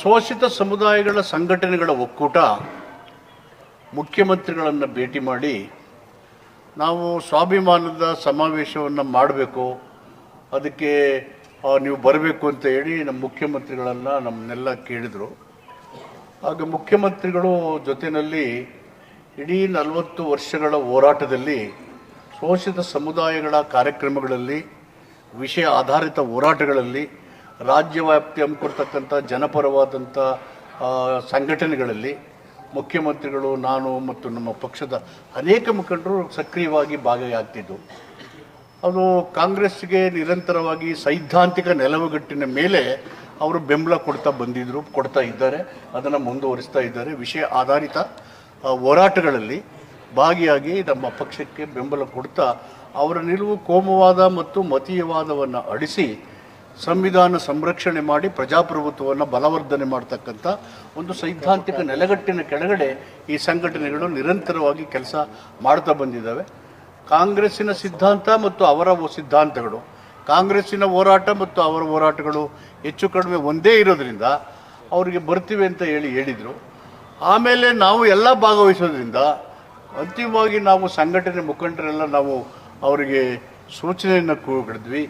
ಶೋಷಿತ ಸಮುದಾಯಗಳ ಸಂಘಟನೆಗಳ ಒಕ್ಕೂಟ ಮುಖ್ಯಮಂತ್ರಿಗಳನ್ನು ಭೇಟಿ ಮಾಡಿ ನಾವು ಸ್ವಾಭಿಮಾನದ ಸಮಾವೇಶವನ್ನು ಮಾಡಬೇಕು, ಅದಕ್ಕೆ ನೀವು ಬರಬೇಕು ಅಂತ ಹೇಳಿ ನಮ್ಮ ಮುಖ್ಯಮಂತ್ರಿಗಳನ್ನು ನಮ್ಮನ್ನೆಲ್ಲ ಕೇಳಿದರು. ಆಗ ಮುಖ್ಯಮಂತ್ರಿಗಳು ಜೊತೆಯಲ್ಲಿ ಇಡೀ ನಲವತ್ತು ವರ್ಷಗಳ ಹೋರಾಟದಲ್ಲಿ ಶೋಷಿತ ಸಮುದಾಯಗಳ ಕಾರ್ಯಕ್ರಮಗಳಲ್ಲಿ, ವಿಷಯ ಆಧಾರಿತ ಹೋರಾಟಗಳಲ್ಲಿ ರಾಜ್ಯವ್ಯಾಪ್ತಿ ಹಮ್ಮಿಕೊಡ್ತಕ್ಕಂಥ ಜನಪರವಾದಂಥ ಸಂಘಟನೆಗಳಲ್ಲಿ ಮುಖ್ಯಮಂತ್ರಿಗಳು, ನಾನು ಮತ್ತು ನಮ್ಮ ಪಕ್ಷದ ಅನೇಕ ಮುಖಂಡರು ಸಕ್ರಿಯವಾಗಿ ಭಾಗಿಯಾಗ್ತಿದ್ದು ಅದು ಕಾಂಗ್ರೆಸ್ಗೆ ನಿರಂತರವಾಗಿ ಸೈದ್ಧಾಂತಿಕ ನೆಲವುಗಟ್ಟಿನ ಮೇಲೆ ಅವರು ಬೆಂಬಲ ಕೊಡ್ತಾ ಬಂದಿದ್ದರು ಕೊಡ್ತಾ ಇದ್ದಾರೆ, ಅದನ್ನು ಮುಂದುವರಿಸ್ತಾ ಇದ್ದಾರೆ. ವಿಷಯ ಆಧಾರಿತ ಹೋರಾಟಗಳಲ್ಲಿ ಭಾಗಿಯಾಗಿ ನಮ್ಮ ಪಕ್ಷಕ್ಕೆ ಬೆಂಬಲ ಕೊಡ್ತಾ ಅವರ ನಿಲುವು ಕೋಮವಾದ ಮತ್ತು ಮತೀಯವಾದವನ್ನು ಅಡಿಸಿ ಸಂವಿಧಾನ ಸಂರಕ್ಷಣೆ ಮಾಡಿ ಪ್ರಜಾಪ್ರಭುತ್ವವನ್ನು ಬಲವರ್ಧನೆ ಮಾಡ್ತಕ್ಕಂಥ ಒಂದು ಸೈದ್ಧಾಂತಿಕ ನೆಲೆಗಟ್ಟಿನ ಕೆಳಗಡೆ ಈ ಸಂಘಟನೆಗಳು ನಿರಂತರವಾಗಿ ಕೆಲಸ ಮಾಡ್ತಾ ಬಂದಿದ್ದಾವೆ. ಕಾಂಗ್ರೆಸ್ಸಿನ ಸಿದ್ಧಾಂತ ಮತ್ತು ಅವರ ಸಿದ್ಧಾಂತಗಳು, ಕಾಂಗ್ರೆಸ್ಸಿನ ಹೋರಾಟ ಮತ್ತು ಅವರ ಹೋರಾಟಗಳು ಹೆಚ್ಚು ಕಡಿಮೆ ಒಂದೇ ಇರೋದ್ರಿಂದ ಅವರಿಗೆ ಬರ್ತೀವಿ ಅಂತ ಹೇಳಿ ಹೇಳಿದರು. ಆಮೇಲೆ ನಾವು ಎಲ್ಲ ಭಾಗವಹಿಸೋದ್ರಿಂದ ಅಂತಿಮವಾಗಿ ನಾವು ಸಂಘಟನೆ ಮುಖಂಡರೆಲ್ಲ ನಾವು ಅವರಿಗೆ ಸೂಚನೆಯನ್ನು ಕೊಡಿದ್ವಿ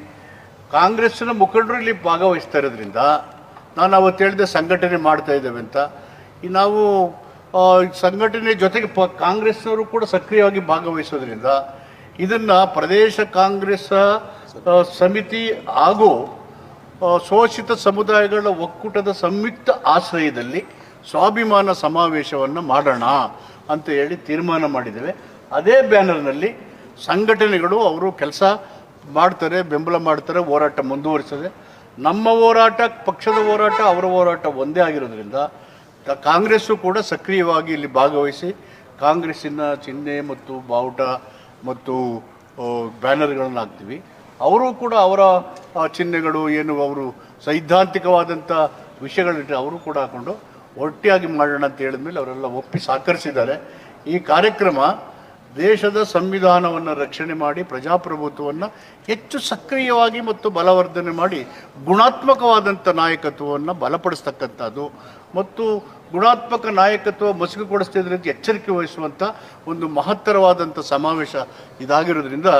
ಕಾಂಗ್ರೆಸ್ಸಿನ ಮುಖಂಡರು ಇಲ್ಲಿ ಭಾಗವಹಿಸ್ತಾ ಇರೋದ್ರಿಂದ ನಾನು ಅವತ್ತು ಹೇಳಿದೆ ಸಂಘಟನೆ ಮಾಡ್ತಾ ಇದ್ದೇವೆ ಅಂತ. ಈ ನಾವು ಸಂಘಟನೆ ಜೊತೆಗೆ ಪ, ಕಾಂಗ್ರೆಸ್ನವರು ಕೂಡ ಸಕ್ರಿಯವಾಗಿ ಭಾಗವಹಿಸೋದ್ರಿಂದ ಇದನ್ನು ಪ್ರದೇಶ ಕಾಂಗ್ರೆಸ್ ಸಮಿತಿ ಹಾಗೂ ಶೋಷಿತ ಸಮುದಾಯಗಳ ಒಕ್ಕೂಟದ ಸಂಯುಕ್ತ ಆಶ್ರಯದಲ್ಲಿ ಸ್ವಾಭಿಮಾನ ಸಮಾವೇಶವನ್ನು ಮಾಡೋಣ ಅಂತ ಹೇಳಿ ತೀರ್ಮಾನ ಮಾಡಿದ್ದೇವೆ. ಅದೇ ಬ್ಯಾನರ್ನಲ್ಲಿ ಸಂಘಟನೆಗಳು ಅವರು ಕೆಲಸ ಮಾಡ್ತಾರೆ, ಬೆಂಬಲ ಮಾಡ್ತಾರೆ, ಹೋರಾಟ ಮುಂದುವರಿಸ್ತದೆ. ನಮ್ಮ ಹೋರಾಟ, ಪಕ್ಷದ ಹೋರಾಟ, ಅವರ ಹೋರಾಟ ಒಂದೇ ಆಗಿರೋದ್ರಿಂದ ಕಾಂಗ್ರೆಸ್ಸು ಕೂಡ ಸಕ್ರಿಯವಾಗಿ ಇಲ್ಲಿ ಭಾಗವಹಿಸಿ, ಕಾಂಗ್ರೆಸ್ಸಿನ ಚಿಹ್ನೆ ಮತ್ತು ಬಾವುಟ ಮತ್ತು ಬ್ಯಾನರ್ಗಳನ್ನು ಹಾಕ್ತೀವಿ. ಅವರು ಕೂಡ ಅವರ ಚಿಹ್ನೆಗಳು ಏನು ಅವರು ಸೈದ್ಧಾಂತಿಕವಾದಂಥ ವಿಷಯಗಳಿಟ್ಟರೆ ಅವರು ಕೂಡ ಹಾಕೊಂಡು ಒಟ್ಟಿಯಾಗಿ ಮಾಡೋಣ ಅಂತ ಹೇಳಿದ್ಮೇಲೆ ಅವರೆಲ್ಲ ಒಪ್ಪಿ ಸಹಕರಿಸಿದ್ದಾರೆ. ಈ ಕಾರ್ಯಕ್ರಮ ದೇಶದ ಸಂವಿಧಾನವನ್ನು ರಕ್ಷಣೆ ಮಾಡಿ, ಪ್ರಜಾಪ್ರಭುತ್ವವನ್ನು ಹೆಚ್ಚು ಸಕ್ರಿಯವಾಗಿ ಮತ್ತು ಬಲವರ್ಧನೆ ಮಾಡಿ ಗುಣಾತ್ಮಕವಾದಂಥ ನಾಯಕತ್ವವನ್ನು ಬಲಪಡಿಸ್ತಕ್ಕಂಥದ್ದು ಮತ್ತು ಗುಣಾತ್ಮಕ ನಾಯಕತ್ವ ಮಸುಕುಗೊಳಿಸ್ತಿದ್ರೆ ಎಚ್ಚರಿಕೆ ವಹಿಸುವಂಥ ಒಂದು ಮಹತ್ತರವಾದಂಥ ಸಮಾವೇಶ ಇದಾಗಿರೋದ್ರಿಂದ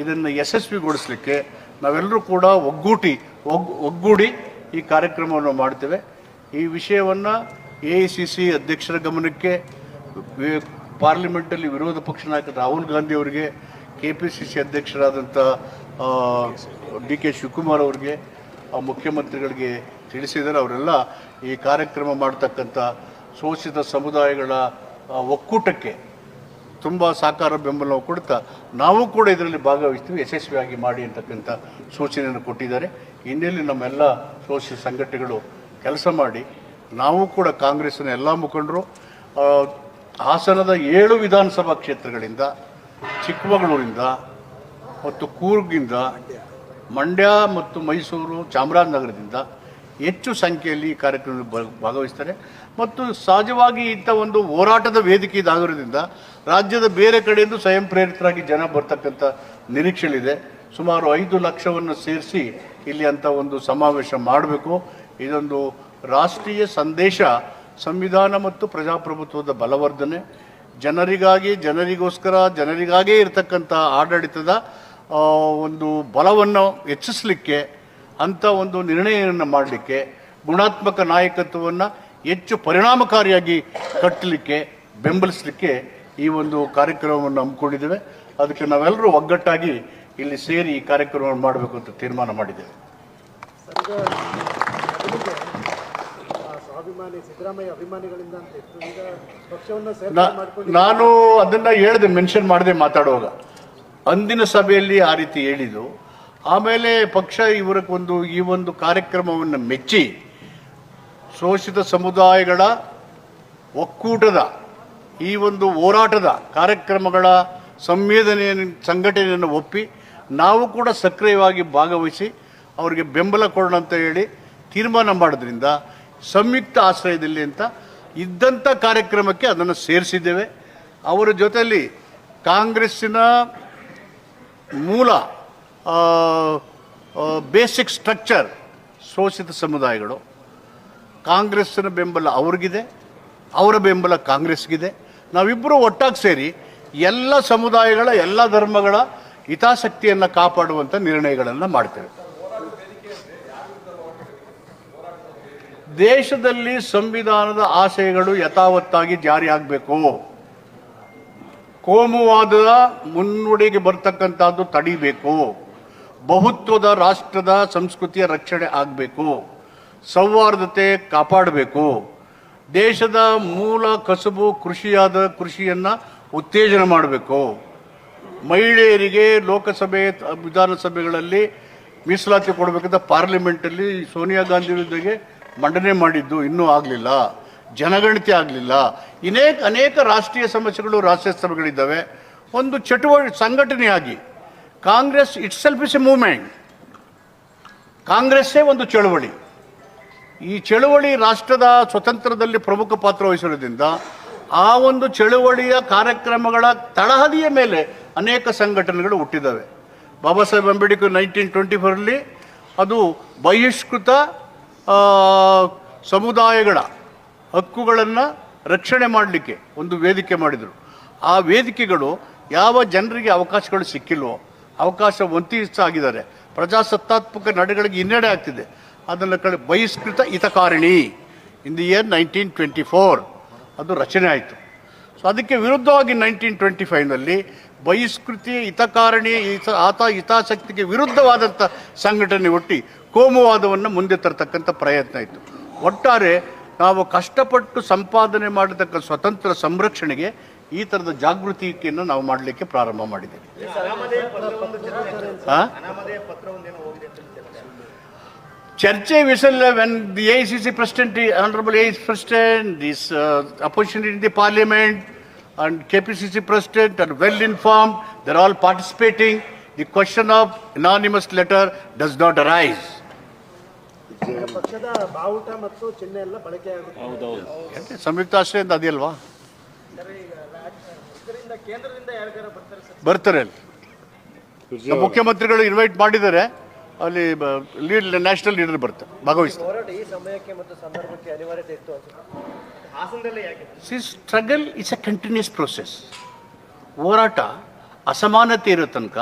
ಇದನ್ನು ಯಶಸ್ವಿಗೊಳಿಸಲಿಕ್ಕೆ ನಾವೆಲ್ಲರೂ ಕೂಡ ಒಗ್ಗೂಟಿ, ಒಗ್, ಒಗ್ಗೂಡಿ ಈ ಕಾರ್ಯಕ್ರಮವನ್ನು ಮಾಡ್ತೇವೆ. ಈ ವಿಷಯವನ್ನು ಎ ಐ ಸಿ ಸಿ ಅಧ್ಯಕ್ಷರ ಗಮನಕ್ಕೆ ಪಾರ್ಲಿಮೆಂಟಲ್ಲಿ ವಿರೋಧ ಪಕ್ಷ ನಾಯಕ ರಾಹುಲ್ ಗಾಂಧಿ ಅವರಿಗೆ ಕೆ ಪಿ ಸಿ ಸಿ ಅಧ್ಯಕ್ಷರಾದಂಥ ಡಿ ಕೆ ಶಿವಕುಮಾರ್ ಅವರಿಗೆ ಮುಖ್ಯಮಂತ್ರಿಗಳಿಗೆ ತಿಳಿಸಿದರೆ ಅವರೆಲ್ಲ ಈ ಕಾರ್ಯಕ್ರಮ ಮಾಡ್ತಕ್ಕಂಥ ಶೋಷಿತ ಸಮುದಾಯಗಳ ಒಕ್ಕೂಟಕ್ಕೆ ತುಂಬ ಸಾಕಾರ ಬೆಂಬಲ ಕೊಡ್ತಾ, ನಾವು ಕೂಡ ಇದರಲ್ಲಿ ಭಾಗವಹಿಸ್ತೀವಿ, ಯಶಸ್ವಿಯಾಗಿ ಮಾಡಿ ಅಂತಕ್ಕಂಥ ಸೂಚನೆಯನ್ನು ಕೊಟ್ಟಿದ್ದಾರೆ. ಹಿನ್ನೆಲೆ ನಮ್ಮೆಲ್ಲ ಶೋಷಿತ ಸಂಘಟನೆಗಳು ಕೆಲಸ ಮಾಡಿ, ನಾವು ಕೂಡ ಕಾಂಗ್ರೆಸ್ಸಿನ ಎಲ್ಲ ಮುಖಂಡರು ಹಾಸನದ ಏಳು ವಿಧಾನಸಭಾ ಕ್ಷೇತ್ರಗಳಿಂದ, ಚಿಕ್ಕಮಗಳೂರಿಂದ ಮತ್ತು ಕೂರ್ಗಿಂದ ಮಂಡ್ಯ ಮತ್ತು ಮೈಸೂರು ಚಾಮರಾಜನಗರದಿಂದ ಹೆಚ್ಚು ಸಂಖ್ಯೆಯಲ್ಲಿ ಈ ಕಾರ್ಯಕ್ರಮದಲ್ಲಿ ಭಾಗವಹಿಸ್ತಾರೆ. ಮತ್ತು ಸಹಜವಾಗಿ ಇಂಥ ಒಂದು ಹೋರಾಟದ ವೇದಿಕೆ ಇದಾಗಿರೋದ್ರಿಂದ ರಾಜ್ಯದ ಬೇರೆ ಕಡೆಯಿಂದ ಸ್ವಯಂ ಪ್ರೇರಿತರಾಗಿ ಜನ ಬರ್ತಕ್ಕಂಥ ನಿರೀಕ್ಷೆಗಳಿದೆ ಸುಮಾರು ಐದು ಲಕ್ಷವನ್ನು ಸೇರಿಸಿ ಇಲ್ಲಿ ಅಂಥ ಒಂದು ಸಮಾವೇಶ ಮಾಡಬೇಕು. ಇದೊಂದು ರಾಷ್ಟ್ರೀಯ ಸಂದೇಶ ಸಂವಿಧಾನ ಮತ್ತು ಪ್ರಜಾಪ್ರಭುತ್ವದ ಬಲವರ್ಧನೆ, ಜನರಿಗಾಗಿ, ಜನರಿಗೋಸ್ಕರ, ಜನರಿಗಾಗೇ ಇರತಕ್ಕಂಥ ಆಡಳಿತದ ಒಂದು ಬಲವನ್ನು ಹೆಚ್ಚಿಸಲಿಕ್ಕೆ, ಅಂಥ ಒಂದು ನಿರ್ಣಯವನ್ನು ಮಾಡಲಿಕ್ಕೆ, ಗುಣಾತ್ಮಕ ನಾಯಕತ್ವವನ್ನು ಹೆಚ್ಚು ಪರಿಣಾಮಕಾರಿಯಾಗಿ ಕಟ್ಟಲಿಕ್ಕೆ, ಬೆಂಬಲಿಸಲಿಕ್ಕೆ ಈ ಒಂದು ಕಾರ್ಯಕ್ರಮವನ್ನು ಹಮ್ಮಿಕೊಂಡಿದ್ದೇವೆ. ಅದಕ್ಕೆ ನಾವೆಲ್ಲರೂ ಒಗ್ಗಟ್ಟಾಗಿ ಇಲ್ಲಿ ಸೇರಿ ಈ ಕಾರ್ಯಕ್ರಮವನ್ನು ಮಾಡಬೇಕು ಅಂತ ತೀರ್ಮಾನ ಮಾಡಿದ್ದೇವೆ. ಸ್ವಾಭಿಮಾನಿ ಸಿದ್ದರಾಮಯ್ಯ ಅಭಿಮಾನಿಗಳಿಂದ ಅಂತ ಇತ್ತು. ಈಗ ಪಕ್ಷವನ್ನು ಸೇರ್ಪಡೆ ನಾ- ಮಾಡ್ಕೊಂಡು ನಾನು ಅದನ್ನ ಹೇಳಿದೆ ಮೆನ್ಷನ್ ಮಾಡಿದೆ ಮಾತಾಡುವಾಗ. ಅಂದಿನ ಸಭೆಯಲ್ಲಿ ಆ ರೀತಿ ಹೇಳಿದ್ದು. ಆಮೇಲೆ ಪಕ್ಷ ಇವರಕ್ಕೊಂದು ಈ ಒಂದು ಕಾರ್ಯಕ್ರಮವನ್ನು ಮೆಚ್ಚಿ ಶೋಷಿತ ಸಮುದಾಯಗಳ ಒಕ್ಕೂಟದ ಈ ಒಂದು ಹೋರಾಟದ ಕಾರ್ಯಕ್ರಮಗಳ ಸಂವೇದನೆಯನ್ನು ಸಂಘಟನೆಯನ್ನು ಒಪ್ಪಿ ನಾವು ಕೂಡ ಸಕ್ರಿಯವಾಗಿ ಭಾಗವಹಿಸಿ ಅವರಿಗೆ ಬೆಂಬಲ ಕೊಡೋಣ ಅಂತ ಹೇಳಿ ತೀರ್ಮಾನ ಮಾಡೋದ್ರಿಂದ ಸಂಯುಕ್ತ ಆಶ್ರಯದಲ್ಲಿ ಅಂತ ಇದ್ದಂಥ ಕಾರ್ಯಕ್ರಮಕ್ಕೆ ಅದನ್ನು ಸೇರಿಸಿದ್ದೇವೆ. ಅವರ ಜೊತೆಯಲ್ಲಿ ಕಾಂಗ್ರೆಸ್ಸಿನ ಮೂಲ ಬೇಸಿಕ್ ಸ್ಟ್ರಕ್ಚರ್ ಶೋಷಿತ ಸಮುದಾಯಗಳು. ಕಾಂಗ್ರೆಸ್ಸಿನ ಬೆಂಬಲ ಅವ್ರಿಗಿದೆ, ಅವರ ಬೆಂಬಲ ಕಾಂಗ್ರೆಸ್ಗಿದೆ ನಾವಿಬ್ಬರು ಒಟ್ಟಾಗಿ ಸೇರಿ ಎಲ್ಲ ಸಮುದಾಯಗಳ, ಎಲ್ಲ ಧರ್ಮಗಳ ಹಿತಾಸಕ್ತಿಯನ್ನು ಕಾಪಾಡುವಂಥ ನಿರ್ಣಯಗಳನ್ನು ಮಾಡ್ತೇವೆ. ದೇಶದಲ್ಲಿ ಸಂವಿಧಾನದ ಆಶಯಗಳು ಯಥಾವತ್ತಾಗಿ ಜಾರಿಯಾಗಬೇಕು. ಕೋಮುವಾದದ ಮುನ್ನುಡಿಗೆ ಬರ್ತಕ್ಕಂಥದ್ದು ತಡಿಬೇಕು. ಬಹುತ್ವದ ರಾಷ್ಟ್ರದ ಸಂಸ್ಕೃತಿಯ ರಕ್ಷಣೆ ಆಗಬೇಕು. ಸೌಹಾರ್ದತೆ ಕಾಪಾಡಬೇಕು. ದೇಶದ ಮೂಲ ಕಸುಬು ಕೃಷಿಯಾದ ಕೃಷಿಯನ್ನು ಉತ್ತೇಜನ ಮಾಡಬೇಕು. ಮಹಿಳೆಯರಿಗೆ ಲೋಕಸಭೆ ವಿಧಾನಸಭೆಗಳಲ್ಲಿ ಮೀಸಲಾತಿ ಕೊಡಬೇಕಂತ ಪಾರ್ಲಿಮೆಂಟಲ್ಲಿ ಸೋನಿಯಾ ಗಾಂಧಿ ವಿರುದ್ಧಗೆ ಮಂಡನೆ ಮಾಡಿದ್ದು ಇನ್ನೂ ಆಗಲಿಲ್ಲ, ಜನಗಣತಿ ಆಗಲಿಲ್ಲ. ಅನೇಕ ಅನೇಕ ರಾಷ್ಟ್ರೀಯ ಸಮಸ್ಯೆಗಳು ರಾಷ್ಟ್ರೀಯ ಸಭೆಗಳಿದ್ದಾವೆ ಒಂದು ಚಟುವಟಿಕೆ, ಸಂಘಟನೆಯಾಗಿ Congress itself is a movement ಕಾಂಗ್ರೆಸ್ಸೇ ಒಂದು ಚಳುವಳಿ. ಈ ಚಳುವಳಿ ರಾಷ್ಟ್ರದ ಸ್ವತಂತ್ರದಲ್ಲಿ ಪ್ರಮುಖ ಪಾತ್ರ ವಹಿಸಿರೋದ್ರಿಂದ ಆ ಒಂದು ಚಳುವಳಿಯ ಕಾರ್ಯಕ್ರಮಗಳ ತಳಹದಿಯ ಮೇಲೆ ಅನೇಕ ಸಂಘಟನೆಗಳು ಹುಟ್ಟಿದ್ದಾವೆ. ಬಾಬಾ ಸಾಹೇಬ್ ಅಂಬೇಡ್ಕರ್ ನೈನ್ಟೀನ್ ಟ್ವೆಂಟಿ ಫೋರಲ್ಲಿ ಅದು ಬಹಿಷ್ಕೃತ ಸಮುದಾಯಗಳ ಹಕ್ಕುಗಳನ್ನು ರಕ್ಷಣೆ ಮಾಡಲಿಕ್ಕೆ ಒಂದು ವೇದಿಕೆ ಮಾಡಿದರು. ಆ ವೇದಿಕೆಗಳು ಯಾವ ಜನರಿಗೆ ಅವಕಾಶಗಳು ಸಿಕ್ಕಿಲ್ವೋ, ಅವಕಾಶ ಆಗಿದ್ದಾರೆ ಪ್ರಜಾಸತ್ತಾತ್ಮಕ ನಡೆಗಳಿಗೆ ಹಿನ್ನಡೆ ಆಗ್ತಿದೆ. ಅದನ್ನು ಕಡೆ Bahishkrit Hitakarini. In the year nineteen twenty four. ಅದು ರಚನೆ ಆಯಿತು. ಸೊ ಅದಕ್ಕೆ ವಿರುದ್ಧವಾಗಿ ನೈನ್ಟೀನ್ ಟ್ವೆಂಟಿ ಫೈವ್ನಲ್ಲಿ ಬಹಿಷ್ಕೃತಿ, ಹಿತಕಾರಣಿ, ಹಿತ, ಆತ ಹಿತಾಸಕ್ತಿಗೆ ವಿರುದ್ಧವಾದಂಥ ಸಂಘಟನೆ ಒಟ್ಟಿ ಕೋಮುವಾದವನ್ನು ಮುಂದೆ ತರತಕ್ಕಂಥ ಪ್ರಯತ್ನ ಇತ್ತು. ಒಟ್ಟಾರೆ ನಾವು ಕಷ್ಟಪಟ್ಟು ಸಂಪಾದನೆ ಮಾಡತಕ್ಕ ಸ್ವತಂತ್ರ ಸಂರಕ್ಷಣೆಗೆ ಈ ಥರದ ಜಾಗೃತಿಯನ್ನು ನಾವು ಮಾಡಲಿಕ್ಕೆ ಪ್ರಾರಂಭ ಮಾಡಿದ್ದೇವೆ. ಚರ್ಚೆ ವಿಷಯ when the A C C president honourable A president this opposition in the parliament and K P C C president and well inform their all participating the question of anonymous letter does not arise ಪಕ್ಷದ ಬಾವುಟ ಮತ್ತು ಚಿಹ್ನೆ ಎಲ್ಲ ಬಳಕೆ ಆಗುತ್ತೆ. ಸಂಯುಕ್ತ ಆಶ್ರಯದಿಂದ ಅದಿಲ್ವಾ ಬರ್ತಾರೆ ಅಲ್ಲಿ. ಮುಖ್ಯಮಂತ್ರಿಗಳು ಇನ್ವೈಟ್ ಮಾಡಿದ್ದಾರೆ ಅಲ್ಲಿ ಲೀಡ್ ನ್ಯಾಷನಲ್ ಲೀಡರ್ ಬರ್ತಾರೆ ಭಾಗವಹಿಸ್ತಾರೆ. ಹೋರಾಟ ಈ ಸಮಯಕ್ಕೆ ಮತ್ತು ಸಂದರ್ಭಕ್ಕೆ ಅನಿವಾರ್ಯತೆ ಇತ್ತು ಅನ್ಸುತ್ತೆ? See struggle is a continuous process ಹೋರಾಟ ಅಸಮಾನತೆ ಇರೋ ತನಕ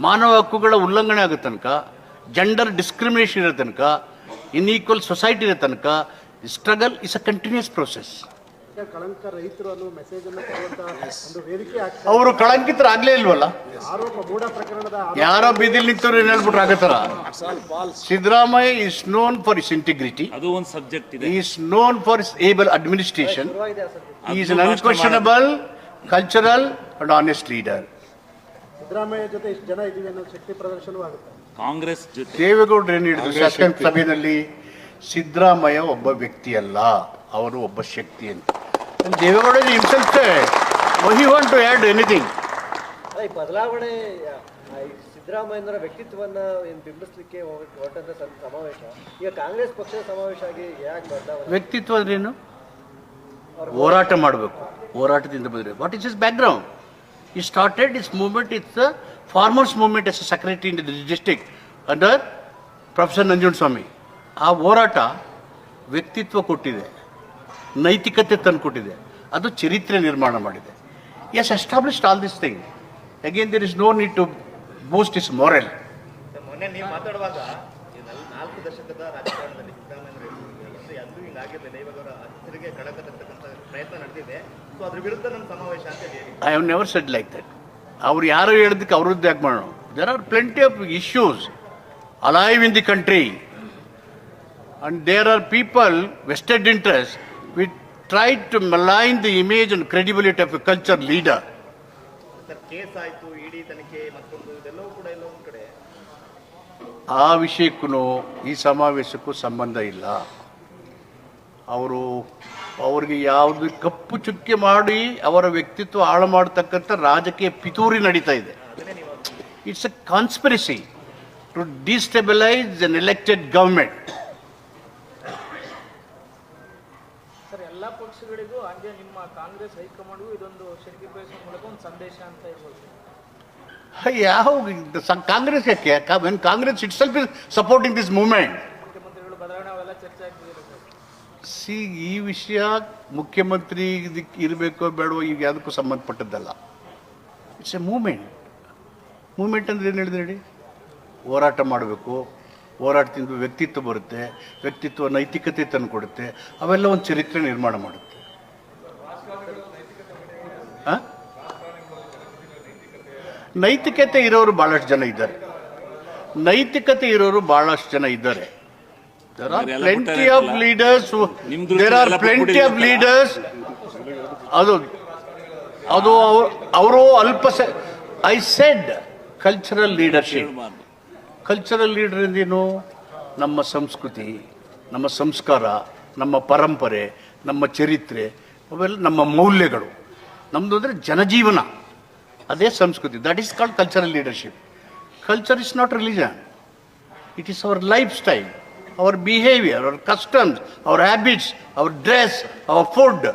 ಮಾನವ ಹಕ್ಕುಗಳ ಉಲ್ಲಂಘನೆ ಆಗೋ ತನಕ ಜೆಂಡರ್ ಡಿಸ್ಕ್ರಿಮಿನೇಷನ್ ಇರೋ ತನಕ ಇನ್ಈಕ್ವಲ್ ಸೊಸೈಟಿ ಇರೋ ತನಕ struggle is a continuous process ಅವರು ಕಳಂಕಿತರ ರೈತರು ಅನ್ನೋ ಮೆಸೇಜ್ ಅನ್ನು ಕೊಡುವಂತ ಒಂದು ವೇದಿಕೆ ಆಗ್ತದೆ ಅವರು ಕಳಂಕಿತರಾಗಲೇ ಇಲ್ವಲ್ಲ ಯಾರೋ ಬೀದಿಲಿ ನಿಂತವ್ರು ಏನು ಹೇಳ್ಬಿಟ್ರು ಆಗತ್ತಾರ Siddaramaiah is known for his integrity ಅದು ಒಂದು ಸಬ್ಜೆಕ್ಟ್ ಇದೆ. Is known for his able administration is an unquestionable cultural and honest leader Siddaramaiah ಜೊತೆ ಇಷ್ಟು ಜನ ಇದೀವಿ ಅನ್ನೋ ಶಕ್ತಿ ಪ್ರದರ್ಶನವೂ ಆಗುತ್ತೆ ಕಾಂಗ್ರೆಸ್ ಜೊತೆ ದೇವೇಗೌಡರು ಏನು ಹೇಳಿದ್ರು? ಶಾಸಕ ಸಭೆಯಲ್ಲಿ ಸಿದ್ದರಾಮಯ್ಯ ಒಬ್ಬ ವ್ಯಕ್ತಿ ಅಲ್ಲ ಅವರು ಒಬ್ಬ ಶಕ್ತಿ ಅಂತ. Deve Gowda himself he want to add anything ಈ ಬದಲಾವಣೆ ಸಿದ್ದರಾಮಯ್ಯನವರ ವ್ಯಕ್ತಿತ್ವವನ್ನು ಏನು ಬಿಂಬಿಸಲಿಕ್ಕೆ ಹೊರ- ಹೊರಟಂತ ಸಮಾವೇಶ. ಈಗ ಕಾಂಗ್ರೆಸ್ ಪಕ್ಷದ ಸಮಾವೇಶ ಆಗಿ ಯಾಕೆ ಬದಲಾವಣೆ? ವ್ಯಕ್ತಿತ್ವ ಅಂದ್ರೇನು ಹೋರಾಟ ಮಾಡಬೇಕು. ಹೋರಾಟದಿಂದ ಬಂದರೆ what is his background he started his movement it's farmers movement as secretary in the district under professor Nanjundaswamy ಆ ಹೋರಾಟ ವ್ಯಕ್ತಿತ್ವ ಕೊಟ್ಟಿದೆ ನೈತಿಕತೆ ತಂದುಕೊಟ್ಟಿದೆ ಅದು ಚರಿತ್ರೆ ನಿರ್ಮಾಣ ಮಾಡಿದೆ. As established all this thing again there is no need to boost his morale ಮೊನ್ನೆ ನೀವು ಮಾತಾಡುವಾಗ ನಾಲ್ಕು ದಶಕದ ರಾಜಕಾರಣದಲ್ಲಿ ಸಿದ್ದರಾಮಯ್ಯ ಅಂದ್ರೆ ಅದು ಹಿಂಗಾಗಿರ್ಲಿಲ್ಲ ಇವಾಗ ಅವರ ಹೆಸರಿಗೆ ಕಳಕ ತರ್ತಕ್ಕಂಥ ಪ್ರಯತ್ನ ನಡೆದಿದೆ. ಸೊ ಅದ್ರ ವಿರುದ್ಧ ನಮ್ಮ ಸಮಾವೇಶ ಅಂತ ಹೇಳಿ. I have never said like that ಅವ್ರು ಯಾರು ಹೇಳಿದಕ್ಕೆ ಅವ್ರದ್ದು ಯಾಕೆ ಮಾಡೋಣ there are plenty of issues alive in the country. And there are people, vested interest we try to malign the image and credibility of a culture leader. ಕಡೆ ಆ ವಿಷಯಕ್ಕೂ ಈ ಸಮಾವೇಶಕ್ಕೂ ಸಂಬಂಧ ಇಲ್ಲ. ಅವರು ಅವ್ರಿಗೆ ಯಾವುದು ಕಪ್ಪು ಚುಕ್ಕೆ ಮಾಡಿ ಅವರ ವ್ಯಕ್ತಿತ್ವ ಹಾಳು ಮಾಡತಕ್ಕಂಥ ರಾಜಕೀಯ ಪಿತೂರಿ ನಡೀತಾ ಇದೆ. It's a conspiracy to destabilize an elected government. Is supporting this movement ಮುಖ್ಯಮಂತ್ರಿಗಳು ಬದಲಾವಣೆ ಅವೆಲ್ಲ ಚರ್ಚೆ ಆಗ್ತಿದೆ ಸಿ ಈ ವಿಷಯ ಮುಖ್ಯಮಂತ್ರಿ ಇದಕ್ಕೆ ಇರಬೇಕೋ ಬೇಡವೋ ಈಗ ಯಾವುದಕ್ಕೂ ಸಂಬಂಧಪಟ್ಟದ್ದಲ್ಲ. ಇಟ್ಸ್ ಎ ಮೂಮೆಂಟ್ ಮೂಮೆಂಟ್ ಅಂದ್ರೆ ಏನು ಹೇಳಿದ್ರೆ ಹೇಳಿ? ಹೋರಾಟ ಮಾಡಬೇಕು. ಹೋರಾಟದಿಂದ ವ್ಯಕ್ತಿತ್ವ ಬರುತ್ತೆ. ವ್ಯಕ್ತಿತ್ವ ನೈತಿಕತೆ ತಂದು ಕೊಡುತ್ತೆ. ಅವೆಲ್ಲ ಒಂದು ಚರಿತ್ರೆ ನಿರ್ಮಾಣ ಮಾಡುತ್ತೆ? ನೈತಿಕತೆ ಇರೋರು ಭಾಳಷ್ಟು ಜನ ಇದ್ದಾರೆ. ನೈತಿಕತೆ ಇರೋರು ಭಾಳಷ್ಟು ಜನ ಇದ್ದಾರೆ. There are plenty of? Leaders there are plenty of leaders ಅದು ಅದು ಅವರು ಅಲ್ಪ I said cultural leadership cultural leader ಎಂದೇನು ನಮ್ಮ ಸಂಸ್ಕೃತಿ, ನಮ್ಮ ಸಂಸ್ಕಾರ, ನಮ್ಮ ಪರಂಪರೆ, ನಮ್ಮ ಚರಿತ್ರೆ, ಅವೆಲ್ಲ ನಮ್ಮ ಮೌಲ್ಯಗಳು. ನಮ್ಮದು ಅಂದರೆ ಜನಜೀವನ. ಅದೇ ಸಂಸ್ಕೃತಿ. That is called cultural leadership culture is not religion it is our lifestyle our behaviour our customs our habits our dress our food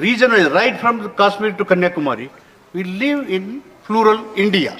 reason is right from Kashmir to Kanyakumari we live in plural India.